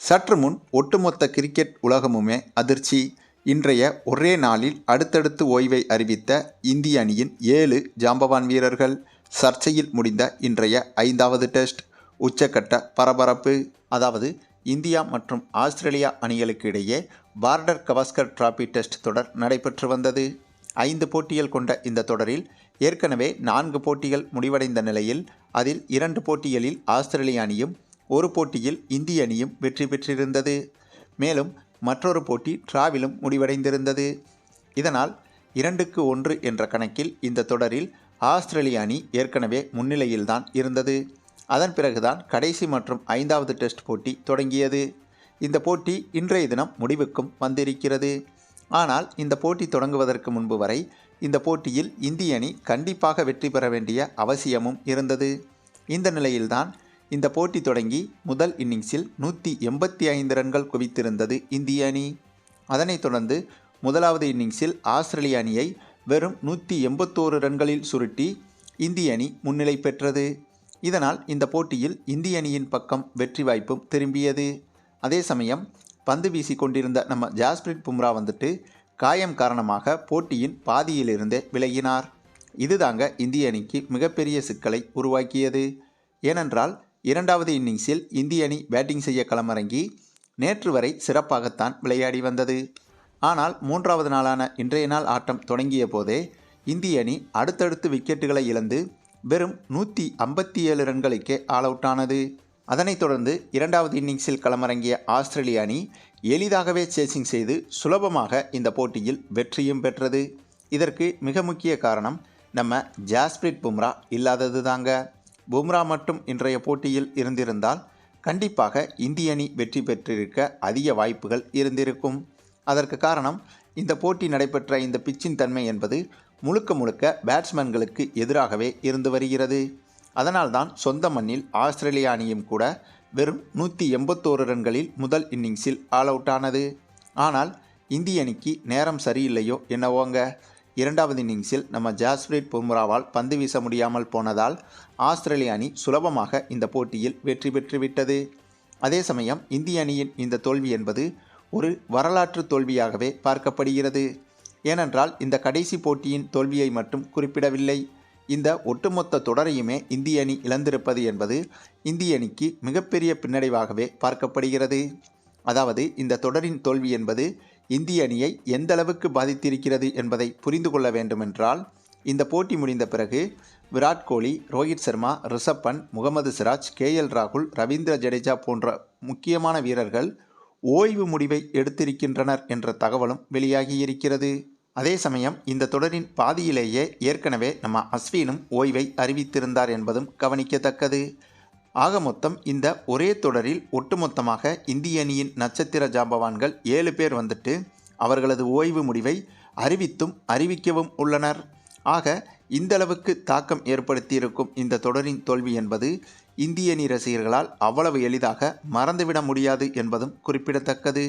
சற்று முன் ஒட்டுமொத்த கிரிக்கெட் உலகமுமே அதிர்ச்சி. இன்றைய ஒரே நாளில் அடுத்தடுத்து ஓய்வை அறிவித்த இந்திய அணியின் ஏழு ஜாம்பவான் வீரர்கள். சர்ச்சையில் முடிந்த இன்றைய ஐந்தாவது டெஸ்ட் உச்சக்கட்ட பரபரப்பு அதாவது இந்தியா மற்றும் ஆஸ்திரேலியா அணிகளுக்கு இடையே பார்டர் கவாஸ்கர் டிராபி டெஸ்ட் தொடர் நடைபெற்று வந்தது. ஐந்து போட்டிகள் கொண்ட இந்த தொடரில் ஏற்கனவே நான்கு போட்டிகள் முடிவடைந்த நிலையில் அதில் இரண்டு போட்டிகளில் ஆஸ்திரேலிய அணியும் ஒரு போட்டியில் இந்திய அணியும் வெற்றி பெற்றிருந்தது. மேலும் மற்றொரு போட்டி டிராவிலும் முடிவடைந்திருந்தது. இதனால் இரண்டுக்கு ஒன்று என்ற கணக்கில் இந்த தொடரில் ஆஸ்திரேலிய அணி ஏற்கனவே முன்னிலையில்தான் இருந்தது. அதன் பிறகுதான் கடைசி மற்றும் ஐந்தாவது டெஸ்ட் போட்டி தொடங்கியது. இந்த போட்டி இன்றைய தினம் முடிவுக்கும் வந்திருக்கிறது. ஆனால் இந்த போட்டி தொடங்குவதற்கு முன்பு வரை இந்த போட்டியில் இந்திய அணி கண்டிப்பாக வெற்றி பெற வேண்டிய அவசியமும் இருந்தது. இந்த நிலையில்தான் இந்த போட்டி தொடங்கி முதல் இன்னிங்ஸில் நூற்றி எண்பத்தி ஐந்து ரன்கள் குவித்திருந்தது இந்திய அணி. அதனைத் தொடர்ந்து முதலாவது இன்னிங்ஸில் ஆஸ்திரேலிய அணியை வெறும் நூற்றி எண்பத்தோரு ரன்களில் சுருட்டி இந்திய அணி முன்னிலை பெற்றது. இதனால் இந்த போட்டியில் இந்திய அணியின் பக்கம் வெற்றி வாய்ப்பும் திரும்பியது. அதே சமயம் பந்து வீசி கொண்டிருந்த நம்ம ஜாஸ்பிரிட் பும்ரா வந்துட்டு காயம் காரணமாக போட்டியின் பாதியிலிருந்தே விலகினார். இதுதாங்க இந்திய அணிக்கு மிகப்பெரிய சிக்கலை உருவாக்கியது. ஏனென்றால் இரண்டாவது இன்னிங்ஸில் இந்திய அணி பேட்டிங் செய்ய களமிறங்கி நேற்று வரை சிறப்பாகத்தான் விளையாடி வந்தது. ஆனால் மூன்றாவது நாளான இன்றைய நாள் ஆட்டம் தொடங்கிய போதே இந்திய அணி அடுத்தடுத்து விக்கெட்டுகளை இழந்து வெறும் நூற்றி ஐம்பத்தி ஏழு ரன்களுக்கே ஆல் அவுட் ஆனது. அதனைத் தொடர்ந்து இரண்டாவது இன்னிங்ஸில் களமிறங்கிய ஆஸ்திரேலிய அணி எளிதாகவே சேசிங் செய்து சுலபமாக இந்த போட்டியில் வெற்றியும் பெற்றது. இதற்கு மிக முக்கிய காரணம் நம்ம ஜாஸ்பிரிட் பும்ரா இல்லாதது தாங்க பும்ரா மட்டும் இன்றைய போட்டியில் இருந்திருந்தால் கண்டிப்பாக இந்திய அணி வெற்றி பெற்றிருக்க அதிக வாய்ப்புகள் இருந்திருக்கும். அதற்கு காரணம் இந்த போட்டி நடைபெற்ற இந்த பிச்சின் தன்மை என்பது முழுக்க முழுக்க பேட்ஸ்மேன்களுக்கு எதிராகவே இருந்து வருகிறது. அதனால்தான் சொந்த மண்ணில் ஆஸ்திரேலிய அணியும் கூட வெறும் நூற்றி எண்பத்தோரு ரன்களில் முதல் இன்னிங்ஸில் ஆல் அவுட் ஆனது ஆனால் இந்திய அணிக்கு நேரம் சரியில்லையோ என்னவோங்க? இரண்டாவது இன்னிங்ஸில் நம்ம ஜாஸ்பிரீட் பும்ராவால் பந்து வீச முடியாமல் போனதால் ஆஸ்திரேலிய அணி சுலபமாக இந்த போட்டியில் வெற்றி பெற்றுவிட்டது அதே சமயம் இந்திய அணியின் இந்த தோல்வி என்பது ஒரு வரலாற்று தோல்வியாகவே பார்க்கப்படுகிறது. ஏனென்றால் இந்த கடைசி போட்டியின் தோல்வியை மட்டும் குறிப்பிடவில்லை. இந்த ஒட்டுமொத்த தொடரையுமே இந்திய அணி இழந்திருப்பது என்பது இந்திய அணிக்கு மிகப்பெரிய பின்னடைவாகவே பார்க்கப்படுகிறது. அதாவது இந்த தொடரின் தோல்வி என்பது இந்திய அணியை எந்த அளவுக்கு பாதித்திருக்கிறது என்பதை புரிந்து கொள்ள வேண்டுமென்றால் இந்த போட்டி முடிந்த பிறகு விராட் கோலி ரோஹித் சர்மா ரிஷப் பண்ட் முகமது சிராஜ் கே எல் ராகுல் ரவீந்திர ஜடேஜா போன்ற முக்கியமான வீரர்கள் ஓய்வு முடிவை எடுத்திருக்கின்றனர் என்ற தகவலும் வெளியாகியிருக்கிறது அதே சமயம் இந்த தொடரின் பாதியிலேயே ஏற்கனவே நம்ம அஸ்வினும் ஓய்வை அறிவித்திருந்தார் என்பதும் கவனிக்கத்தக்கது. ஆக மொத்தம் இந்த ஒரே தொடரில் ஒட்டுமொத்தமாக இந்திய அணியின் நட்சத்திர ஜாம்பவான்கள் ஏழு பேர் வந்துட்டு அவர்களது ஓய்வு முடிவை அறிவித்தும் அறிவிக்கவும் உள்ளனர். ஆக இந்தளவுக்கு தாக்கம் ஏற்படுத்தியிருக்கும் இந்த தொடரின் தோல்வி என்பது இந்திய அணி ரசிகர்களால் அவ்வளவு எளிதாக மறந்துவிட முடியாது என்பதும் குறிப்பிடத்தக்கது.